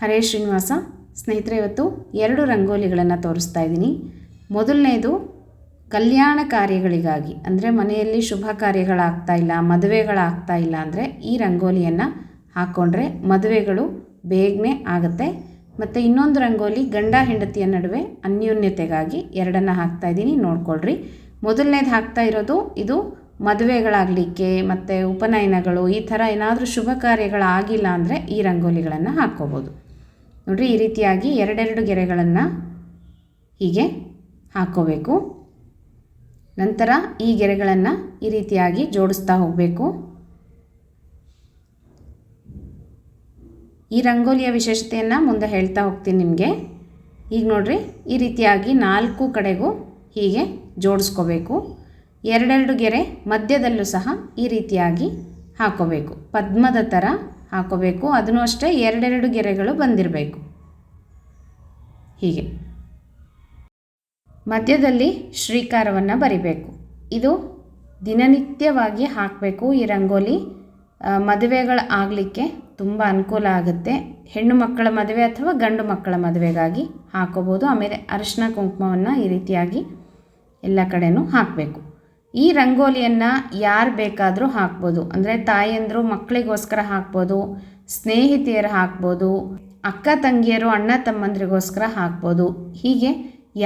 ಹರೇ ಶ್ರೀನಿವಾಸ, ಸ್ನೇಹಿತರೆ, ಇವತ್ತು ಎರಡು ರಂಗೋಲಿಗಳನ್ನು ತೋರಿಸ್ತಾ ಇದ್ದೀನಿ. ಮೊದಲನೇದು, ಕಲ್ಯಾಣ ಕಾರ್ಯಗಳಿಗಾಗಿ, ಅಂದರೆ ಮನೆಯಲ್ಲಿ ಶುಭ ಕಾರ್ಯಗಳಾಗ್ತಾ ಇಲ್ಲ, ಮದುವೆಗಳಾಗ್ತಾ ಇಲ್ಲ ಅಂದರೆ ಈ ರಂಗೋಲಿಯನ್ನು ಹಾಕ್ಕೊಂಡ್ರೆ ಮದುವೆಗಳು ಬೇಗನೆ ಆಗುತ್ತೆ. ಮತ್ತು ಇನ್ನೊಂದು ರಂಗೋಲಿ, ಗಂಡ ಹೆಂಡತಿಯ ನಡುವೆ ಅನ್ಯೋನ್ಯತೆಗಾಗಿ ಎರಡನ್ನು ಹಾಕ್ತಾ ಇದ್ದೀನಿ, ನೋಡ್ಕೊಳ್ರಿ. ಮೊದಲನೇದು ಹಾಕ್ತಾ ಇರೋದು, ಇದು ಮದುವೆಗಳಾಗಲಿಕ್ಕೆ, ಮತ್ತು ಉಪನಯನಗಳು, ಈ ಥರ ಏನಾದರೂ ಶುಭ ಕಾರ್ಯಗಳಾಗಿಲ್ಲ ಅಂದರೆ ಈ ರಂಗೋಲಿಗಳನ್ನು ಹಾಕ್ಕೋಬೋದು. ನೋಡಿರಿ ಈ ರೀತಿಯಾಗಿ ಎರಡೆರಡು ಗೆರೆಗಳನ್ನು ಹೀಗೆ ಹಾಕೋಬೇಕು. ನಂತರ ಈ ಗೆರೆಗಳನ್ನು ಈ ರೀತಿಯಾಗಿ ಜೋಡಿಸ್ತಾ ಹೋಗಬೇಕು. ಈ ರಂಗೋಲಿಯ ವಿಶೇಷತೆಯನ್ನು ಮುಂದೆ ಹೇಳ್ತಾ ಹೋಗ್ತೀನಿ ನಿಮಗೆ. ಈಗ ನೋಡ್ರಿ ಈ ರೀತಿಯಾಗಿ ನಾಲ್ಕು ಕಡೆಗೂ ಹೀಗೆ ಜೋಡಿಸ್ಕೋಬೇಕು. ಎರಡೆರಡು ಗೆರೆ ಮಧ್ಯದಲ್ಲೂ ಸಹ ಈ ರೀತಿಯಾಗಿ ಹಾಕೋಬೇಕು. ಪದ್ಮದ ಥರ ಹಾಕೋಬೇಕು. ಅದನ್ನು ಅಷ್ಟೇ ಎರಡೆರಡು ಗೆರೆಗಳು ಬಂದಿರಬೇಕು. ಹೀಗೆ. ಮಧ್ಯದಲ್ಲಿ ಶ್ರೀಕಾರವನ್ನು ಬರಿಬೇಕು. ಇದು ದಿನನಿತ್ಯವಾಗಿ ಹಾಕಬೇಕು ಈ ರಂಗೋಲಿ. ಮದುವೆಗಳು ಆಗಲಿಕ್ಕೆ ತುಂಬ ಅನುಕೂಲ ಆಗುತ್ತೆ. ಹೆಣ್ಣು ಮಕ್ಕಳ ಮದುವೆ ಅಥವಾ ಗಂಡು ಮಕ್ಕಳ ಮದುವೆಗಾಗಿ ಹಾಕೋಬೋದು. ಆಮೇಲೆ ಅರಿಶಿನ ಕುಂಕುಮವನ್ನು ಈ ರೀತಿಯಾಗಿ ಎಲ್ಲ ಕಡೆಯೂ ಹಾಕಬೇಕು. ಈ ರಂಗೋಲಿಯನ್ನು ಯಾರು ಬೇಕಾದರೂ ಹಾಕ್ಬೋದು. ಅಂದರೆ ತಾಯಂದರು ಮಕ್ಕಳಿಗೋಸ್ಕರ ಹಾಕ್ಬೋದು, ಸ್ನೇಹಿತೆಯರು ಹಾಕ್ಬೋದು, ಅಕ್ಕ ತಂಗಿಯರು, ಅಣ್ಣ ತಮ್ಮಂದರಿಗೋಸ್ಕರ ಹಾಕ್ಬೋದು. ಹೀಗೆ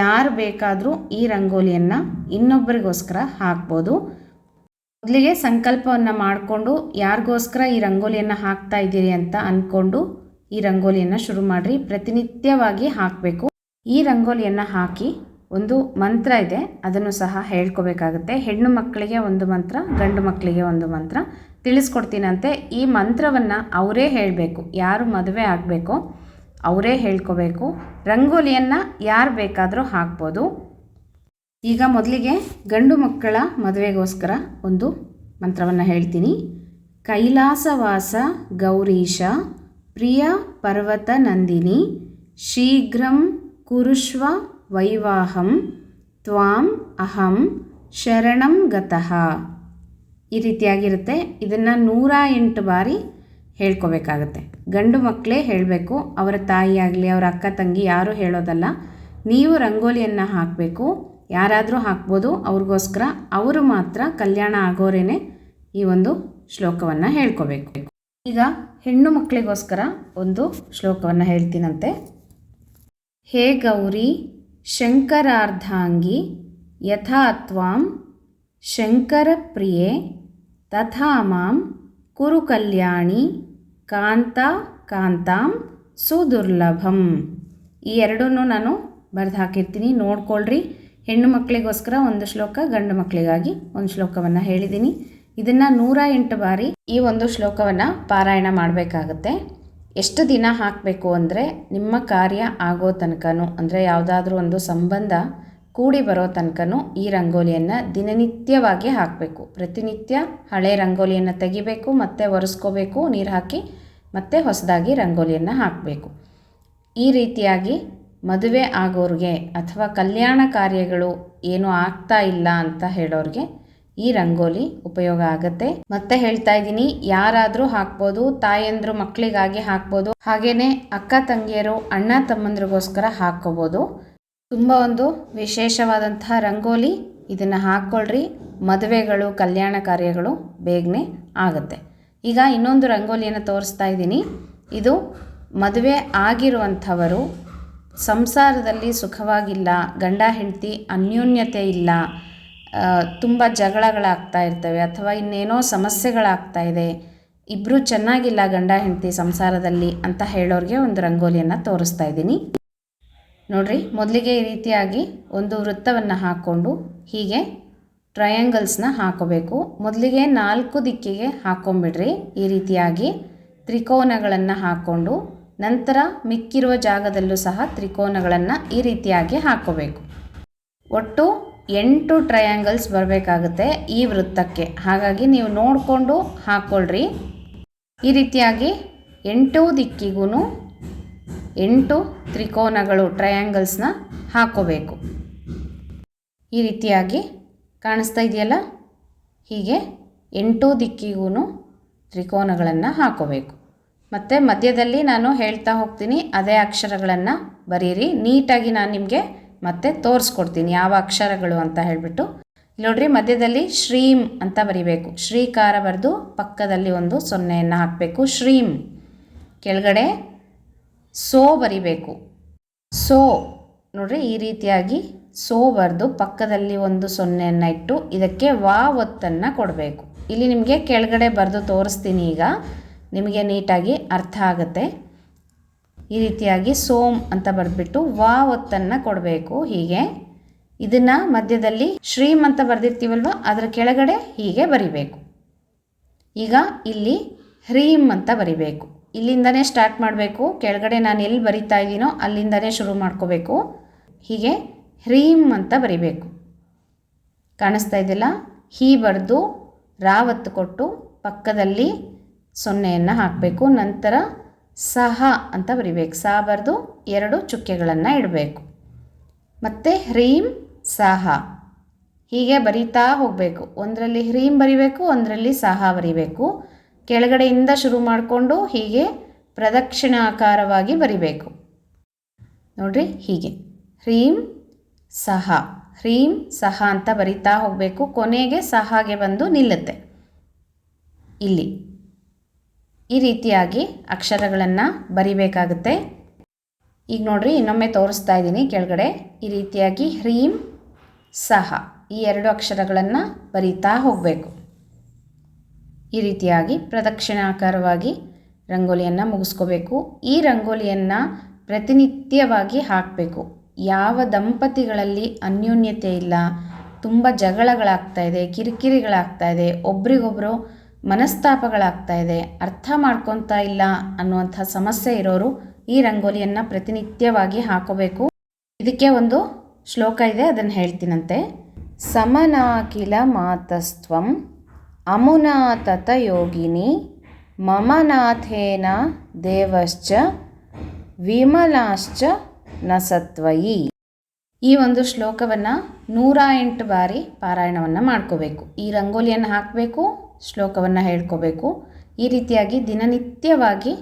ಯಾರು ಬೇಕಾದರೂ ಈ ರಂಗೋಲಿಯನ್ನು ಇನ್ನೊಬ್ಬರಿಗೋಸ್ಕರ ಹಾಕ್ಬೋದು. ಮೊದಲಿಗೆ ಸಂಕಲ್ಪವನ್ನು ಮಾಡಿಕೊಂಡು ಯಾರಿಗೋಸ್ಕರ ಈ ರಂಗೋಲಿಯನ್ನು ಹಾಕ್ತಾ ಇದ್ದೀರಿ ಅಂತ ಅಂದ್ಕೊಂಡು ಈ ರಂಗೋಲಿಯನ್ನು ಶುರು ಮಾಡಿರಿ. ಪ್ರತಿನಿತ್ಯವಾಗಿ ಹಾಕಬೇಕು. ಈ ರಂಗೋಲಿಯನ್ನು ಹಾಕಿ ಒಂದು ಮಂತ್ರ ಇದೆ, ಅದನ್ನು ಸಹ ಹೇಳ್ಕೋಬೇಕಾಗುತ್ತೆ. ಹೆಣ್ಣು ಮಕ್ಕಳಿಗೆ ಒಂದು ಮಂತ್ರ, ಗಂಡು ಮಕ್ಕಳಿಗೆ ಒಂದು ಮಂತ್ರ. ತಿಳಿಸ್ಕೊಡ್ತೀನಂತೆ. ಈ ಮಂತ್ರವನ್ನು ಅವರೇ ಹೇಳಬೇಕು. ಯಾರು ಮದುವೆ ಆಗಬೇಕು ಅವರೇ ಹೇಳ್ಕೋಬೇಕು. ರಂಗೋಲಿಯನ್ನು ಯಾರು ಬೇಕಾದರೂ ಹಾಕ್ಬೋದು. ಈಗ ಮೊದಲಿಗೆ ಗಂಡು ಮಕ್ಕಳ ಮದುವೆಗೋಸ್ಕರ ಒಂದು ಮಂತ್ರವನ್ನು ಹೇಳ್ತೀನಿ. ಕೈಲಾಸವಾಸ ಗೌರೀಶ, ಪ್ರಿಯ ಪರ್ವತ ನಂದಿನಿ, ಶೀಘ್ರಂ ಕುರುಷ್ವ ವೈವಾಹಂ ತ್ವಾಂ ಅಹಂ ಶರಣಂ ಗತಃ. ಈ ರೀತಿಯಾಗಿರುತ್ತೆ. ಇದನ್ನು ನೂರ ಎಂಟು ಬಾರಿ ಹೇಳ್ಕೋಬೇಕಾಗತ್ತೆ. ಗಂಡು ಮಕ್ಕಳೇ ಹೇಳಬೇಕು, ಅವರ ತಾಯಿಯಾಗಲಿ ಅವರ ಅಕ್ಕ ತಂಗಿ ಯಾರೂ ಹೇಳೋದಲ್ಲ. ನೀವು ರಂಗೋಲಿಯನ್ನು ಹಾಕಬೇಕು. ಯಾರಾದರೂ ಹಾಕ್ಬೋದು, ಅವ್ರಿಗೋಸ್ಕರ ಅವರು ಮಾತ್ರ ಕಲ್ಯಾಣ ಆಗೋರೇನೆ ಈ ಒಂದು ಶ್ಲೋಕವನ್ನು ಹೇಳ್ಕೋಬೇಕು. ಈಗ ಹೆಣ್ಣು ಮಕ್ಕಳಿಗೋಸ್ಕರ ಒಂದು ಶ್ಲೋಕವನ್ನು ಹೇಳ್ತೀನಂತೆ. ಹೇ ಗೌರಿ ಶಂಕರಾರ್ಧಾಂಗಿ ಯಥಾ ತ್ವಾಂ ಶಂಕರಪ್ರಿಯೆ ತಥಾ ಮಾಂ ಕುರು ಕಲ್ಯಾಣಿ ಕಾಂತ, ಕಾಂತಾಂ, ಸುದುರ್ಲಭಂ. ಈ ಎರಡನ್ನೂ ನಾನು ಬರೆದು ಹಾಕಿರ್ತೀನಿ ನೋಡ್ಕೊಳ್ರಿ. ಹೆಣ್ಣು ಮಕ್ಕಳಿಗೋಸ್ಕರ ಒಂದು ಶ್ಲೋಕ, ಗಂಡು ಮಕ್ಕಳಿಗಾಗಿ ಒಂದು ಶ್ಲೋಕವನ್ನು ಹೇಳಿದ್ದೀನಿ. ಇದನ್ನು ನೂರ ಎಂಟು ಬಾರಿ ಈ ಒಂದು ಶ್ಲೋಕವನ್ನು ಪಾರಾಯಣ ಮಾಡಬೇಕಾಗತ್ತೆ. ಎಷ್ಟು ದಿನ ಹಾಕಬೇಕು ಅಂದರೆ ನಿಮ್ಮ ಕಾರ್ಯ ಆಗೋ ತನಕನೂ, ಅಂದರೆ ಯಾವುದಾದ್ರೂ ಒಂದು ಸಂಬಂಧ ಕೂಡಿ ಬರೋ ತನಕನೂ ಈ ರಂಗೋಲಿಯನ್ನು ದಿನನಿತ್ಯವಾಗಿ ಹಾಕಬೇಕು. ಪ್ರತಿನಿತ್ಯ ಹಳೆ ರಂಗೋಲಿಯನ್ನು ತೆಗಿಬೇಕು, ಮತ್ತು ಒರೆಸ್ಕೋಬೇಕು, ನೀರು ಹಾಕಿ ಮತ್ತೆ ಹೊಸದಾಗಿ ರಂಗೋಲಿಯನ್ನು ಹಾಕಬೇಕು. ಈ ರೀತಿಯಾಗಿ ಮದುವೆ ಆಗೋರಿಗೆ ಅಥವಾ ಕಲ್ಯಾಣ ಕಾರ್ಯಗಳು ಏನೂ ಆಗ್ತಾ ಇಲ್ಲ ಅಂತ ಹೇಳೋರಿಗೆ ಈ ರಂಗೋಲಿ ಉಪಯೋಗ ಆಗುತ್ತೆ. ಮತ್ತೆ ಹೇಳ್ತಾ ಇದ್ದೀನಿ, ಯಾರಾದರೂ ಹಾಕ್ಬೋದು, ತಾಯಂದ್ರು ಮಕ್ಕಳಿಗಾಗಿ ಹಾಕ್ಬೋದು, ಹಾಗೇನೆ ಅಕ್ಕ ತಂಗಿಯರು, ಅಣ್ಣ ತಮ್ಮಂದ್ರಿಗೋಸ್ಕರ ಹಾಕೋಬಹುದು ತುಂಬ ಒಂದು ವಿಶೇಷವಾದಂತಹ ರಂಗೋಲಿ ಇದನ್ನು ಹಾಕ್ಕೊಳ್ರಿ. ಮದುವೆಗಳು, ಕಲ್ಯಾಣ ಕಾರ್ಯಗಳು ಬೇಗನೆ ಆಗುತ್ತೆ. ಈಗ ಇನ್ನೊಂದು ರಂಗೋಲಿಯನ್ನು ತೋರಿಸ್ತಾ ಇದ್ದೀನಿ. ಇದು ಮದುವೆ ಆಗಿರುವಂಥವರು ಸಂಸಾರದಲ್ಲಿ ಸುಖವಾಗಿಲ್ಲ, ಗಂಡ ಹೆಂಡತಿ ಅನ್ಯೋನ್ಯತೆ ಇಲ್ಲ ತುಂಬ ಜಗಳಗಳಾಗ್ತಾ ಇರ್ತವೆ ಅಥವಾ ಇನ್ನೇನೋ ಸಮಸ್ಯೆಗಳಾಗ್ತಾ ಇದೆ. ಇಬ್ಬರು ಚೆನ್ನಾಗಿಲ್ಲ ಗಂಡ ಹೆಂಡತಿ ಸಂಸಾರದಲ್ಲಿ ಅಂತ ಹೇಳೋರಿಗೆ ಒಂದು ರಂಗೋಲಿಯನ್ನು ತೋರಿಸ್ತಾ ಇದ್ದೀನಿ. ನೋಡ್ರಿ, ಮೊದಲಿಗೆ ಈ ರೀತಿಯಾಗಿ ಒಂದು ವೃತ್ತವನ್ನು ಹಾಕ್ಕೊಂಡು ಹೀಗೆ ಟ್ರಯಾಂಗಲ್ಸ್ನ ಹಾಕೋಬೇಕು. ಮೊದಲಿಗೆ ನಾಲ್ಕು ದಿಕ್ಕಿಗೆ ಹಾಕ್ಕೊಂಬಿಡ್ರಿ ಈ ರೀತಿಯಾಗಿ ತ್ರಿಕೋನಗಳನ್ನು ಹಾಕ್ಕೊಂಡು ನಂತರ ಮಿಕ್ಕಿರುವ ಜಾಗದಲ್ಲೂ ಸಹ ತ್ರಿಕೋನಗಳನ್ನು ಈ ರೀತಿಯಾಗಿ ಹಾಕೋಬೇಕು. ಒಟ್ಟು ಎಂಟು ಟ್ರಯಾಂಗಲ್ಸ್ ಬರಬೇಕಾಗುತ್ತೆ ಈ ವೃತ್ತಕ್ಕೆ. ಹಾಗಾಗಿ ನೀವು ನೋಡಿಕೊಂಡು ಹಾಕ್ಕೊಳ್ರಿ ಈ ರೀತಿಯಾಗಿ ಎಂಟು ದಿಕ್ಕಿಗೂ ಎಂಟು ತ್ರಿಕೋನಗಳು ಟ್ರಯಾಂಗಲ್ಸ್ನ ಹಾಕ್ಕೋಬೇಕು ಈ ರೀತಿಯಾಗಿ ಕಾಣಿಸ್ತಾ ಇದೆಯಲ್ಲ? ಹೀಗೆ ಎಂಟು ದಿಕ್ಕಿಗೂ ತ್ರಿಕೋನಗಳನ್ನು ಹಾಕೋಬೇಕು. ಮತ್ತು ಮಧ್ಯದಲ್ಲಿ ನಾನು ಹೇಳ್ತಾ ಹೋಗ್ತೀನಿ, ಅದೇ ಅಕ್ಷರಗಳನ್ನು ಬರೀರಿ. ನೀಟಾಗಿ ನಾನು ನಿಮಗೆ ಮತ್ತೆ ತೋರಿಸ್ಕೊಡ್ತೀನಿ ಯಾವ ಅಕ್ಷರಗಳು ಅಂತ ಹೇಳಿಬಿಟ್ಟು. ನೋಡ್ರಿ, ಮಧ್ಯದಲ್ಲಿ ಶ್ರೀಮ್ ಅಂತ ಬರಿಬೇಕು. ಶ್ರೀಕಾರ ಬರೆದು ಪಕ್ಕದಲ್ಲಿ ಒಂದು ಸೊನ್ನೆಯನ್ನು ಹಾಕಬೇಕು. ಶ್ರೀಮ್ ಕೆಳಗಡೆ ಸೋ ಬರಿಬೇಕು. ಸೋ. ನೋಡ್ರಿ, ಈ ರೀತಿಯಾಗಿ ಸೋ ಬರೆದು ಪಕ್ಕದಲ್ಲಿ ಒಂದು ಸೊನ್ನೆಯನ್ನು ಇಟ್ಟು ಇದಕ್ಕೆ ವಾ ಒತ್ತನ್ನು ಕೊಡಬೇಕು. ಇಲ್ಲಿ ನಿಮಗೆ ಕೆಳಗಡೆ ಬರೆದು ತೋರಿಸ್ತೀನಿ ಈಗ. ನಿಮಗೆ ನೀಟಾಗಿ ಅರ್ಥ ಆಗುತ್ತೆ. ಈ ರೀತಿಯಾಗಿ ಸೋಮ್ ಅಂತ ಬರೆದ್ಬಿಟ್ಟು ವಾ ಒತ್ತನ್ನು ಕೊಡಬೇಕು, ಹೀಗೆ. ಇದನ್ನು ಮಧ್ಯದಲ್ಲಿ ಶ್ರೀಮ್ ಅಂತ ಬರೆದಿರ್ತೀವಲ್ವ, ಅದರ ಕೆಳಗಡೆ ಹೀಗೆ ಬರಿಬೇಕು. ಈಗ ಇಲ್ಲಿ ಹ್ರೀಮ್ ಅಂತ ಬರಿಬೇಕು. ಇಲ್ಲಿಂದನೇ ಸ್ಟಾರ್ಟ್ ಮಾಡಬೇಕು. ಕೆಳಗಡೆ ನಾನು ಎಲ್ಲಿ ಬರಿತಾ ಇದ್ದೀನೋ ಅಲ್ಲಿಂದನೇ ಶುರು ಮಾಡ್ಕೋಬೇಕು. ಹೀಗೆ ಹ್ರೀಮ್ ಅಂತ ಬರಿಬೇಕು. ಕಾಣಿಸ್ತಾ ಇದೆಯಲ್ಲ ಹೀ ಬರೆದು ರಾವತ್ತು ಕೊಟ್ಟು ಪಕ್ಕದಲ್ಲಿ ಸೊನ್ನೆಯನ್ನು ಹಾಕಬೇಕು. ನಂತರ ಸಹ ಅಂತ ಬರಿಬೇಕು. ಸಹ ಬರೆದು ಎರಡು ಚುಕ್ಕೆಗಳನ್ನು ಇಡಬೇಕು. ಮತ್ತು ಹ್ರೀಂ ಸಹ. ಹೀಗೆ ಬರಿತಾ ಹೋಗಬೇಕು. ಒಂದರಲ್ಲಿ ಹ್ರೀಂ ಬರಿಬೇಕು, ಒಂದರಲ್ಲಿ ಸಹ ಬರಿಬೇಕು. ಕೆಳಗಡೆಯಿಂದ ಶುರು ಮಾಡಿಕೊಂಡು ಹೀಗೆ ಪ್ರದಕ್ಷಿಣಾಕಾರವಾಗಿ ಬರಿಬೇಕು. ನೋಡ್ರಿ ಹೀಗೆ. ಹ್ರೀಂ ಸಹ. ಹ್ರೀಂ ಸಹ ಅಂತ ಬರಿತಾ ಹೋಗಬೇಕು. ಕೊನೆಗೆ ಸಹಾಗೆ ಬಂದು ನಿಲ್ಲುತ್ತೆ. ಇಲ್ಲಿ. ಈ ರೀತಿಯಾಗಿ ಅಕ್ಷರಗಳನ್ನು ಬರಿಬೇಕಾಗುತ್ತೆ. ಈಗ ನೋಡ್ರಿ, ಇನ್ನೊಮ್ಮೆ ತೋರಿಸ್ತಾ ಇದ್ದೀನಿ. ಕೆಳಗಡೆ ಈ ರೀತಿಯಾಗಿ ಹ್ರೀಂ, ಸಹ ಈ ಎರಡು ಅಕ್ಷರಗಳನ್ನು ಬರಿತಾ ಹೋಗಬೇಕು. ಈ ರೀತಿಯಾಗಿ ಪ್ರದಕ್ಷಿಣಾಕಾರವಾಗಿ ರಂಗೋಲಿಯನ್ನು ಮುಗಿಸ್ಕೋಬೇಕು. ಈ ರಂಗೋಲಿಯನ್ನು ಪ್ರತಿನಿತ್ಯವಾಗಿ ಹಾಕಬೇಕು. ಯಾವ ದಂಪತಿಗಳಲ್ಲಿ ಅನ್ಯೋನ್ಯತೆ ಇಲ್ಲ, ತುಂಬ ಜಗಳಗಳಾಗ್ತಾ ಇದೆ, ಕಿರಿಕಿರಿಗಳಾಗ್ತಾ ಇದೆ ಒಬ್ರಿಗೊಬ್ಬರು ಮನಸ್ತಾಪಗಳಾಗ್ತಾ ಇದೆ. ಅರ್ಥ ಮಾಡ್ಕೊತಾ ಇಲ್ಲ ಅನ್ನುವಂಥ ಸಮಸ್ಯೆ ಇರೋರು ಈ ರಂಗೋಲಿಯನ್ನು ಪ್ರತಿನಿತ್ಯವಾಗಿ ಹಾಕೋಬೇಕು. ಇದಕ್ಕೆ ಒಂದು ಶ್ಲೋಕ ಇದೆ, ಅದನ್ನು ಹೇಳ್ತೀನಂತೆ. ಸಮನಾಕಿಲ ಮಾತಸ್ತ್ವಂ ಅಮುನಾ ತತ ಯೋಗಿನಿ ಮಮನಾಥೇನ ದೇವಶ್ಚ ವಿಮಲಾಶ್ಚ ನಸತ್ವಯಿ. ಸತ್ವಯಿ ಈ ಒಂದು ಶ್ಲೋಕವನ್ನು ನೂರ ಎಂಟು ಬಾರಿ ಪಾರಾಯಣವನ್ನು ಮಾಡ್ಕೋಬೇಕು. ಈ ರಂಗೋಲಿಯನ್ನು ಹಾಕಬೇಕು. ಶ್ಲೋಕವನ್ನು ಹೇಳ್ಕೋಬೇಕು. ಈ ರೀತಿಯಾಗಿ ದಿನನಿತ್ಯವಾಗಿ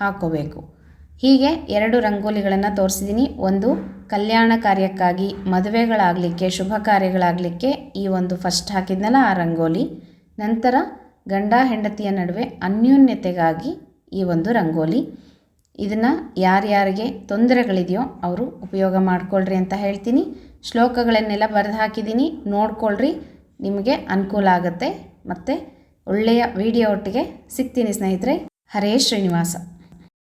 ಹಾಕೋಬೇಕು. ಹೀಗೆ ಎರಡು ರಂಗೋಲಿಗಳನ್ನು ತೋರಿಸಿದ್ದೀನಿ ಒಂದು ಕಲ್ಯಾಣ ಕಾರ್ಯಕ್ಕಾಗಿ ಮದುವೆಗಳಾಗಲಿಕ್ಕೆ, ಶುಭ ಕಾರ್ಯಗಳಾಗಲಿಕ್ಕೆ ಈ ಒಂದು ಫಸ್ಟ್ ಹಾಕಿದ್ನಲ್ಲ ಆ ರಂಗೋಲಿ. ನಂತರ ಗಂಡ ಹೆಂಡತಿಯ ನಡುವೆ ಅನ್ಯೋನ್ಯತೆಗಾಗಿ ಈ ಒಂದು ರಂಗೋಲಿ. ಇದನ್ನು ಯಾರ್ಯಾರಿಗೆ ತೊಂದರೆಗಳಿದೆಯೋ ಅವರು ಉಪಯೋಗ ಮಾಡಿಕೊಳ್ಳ್ರಿ ಅಂತ ಹೇಳ್ತೀನಿ. ಶ್ಲೋಕಗಳನ್ನೆಲ್ಲ ಬರೆದು ಹಾಕಿದ್ದೀನಿ ನೋಡ್ಕೊಳ್ರಿ. ನಿಮಗೆ ಅನುಕೂಲ ಆಗುತ್ತೆ. ಮತ್ತು ಒಳ್ಳೆಯ ವಿಡಿಯೋ ಒಟ್ಟಿಗೆ ಸಿಗ್ತೀನಿ ಸ್ನೇಹಿತರೆ. ಹರೇ ಶ್ರೀನಿವಾಸ.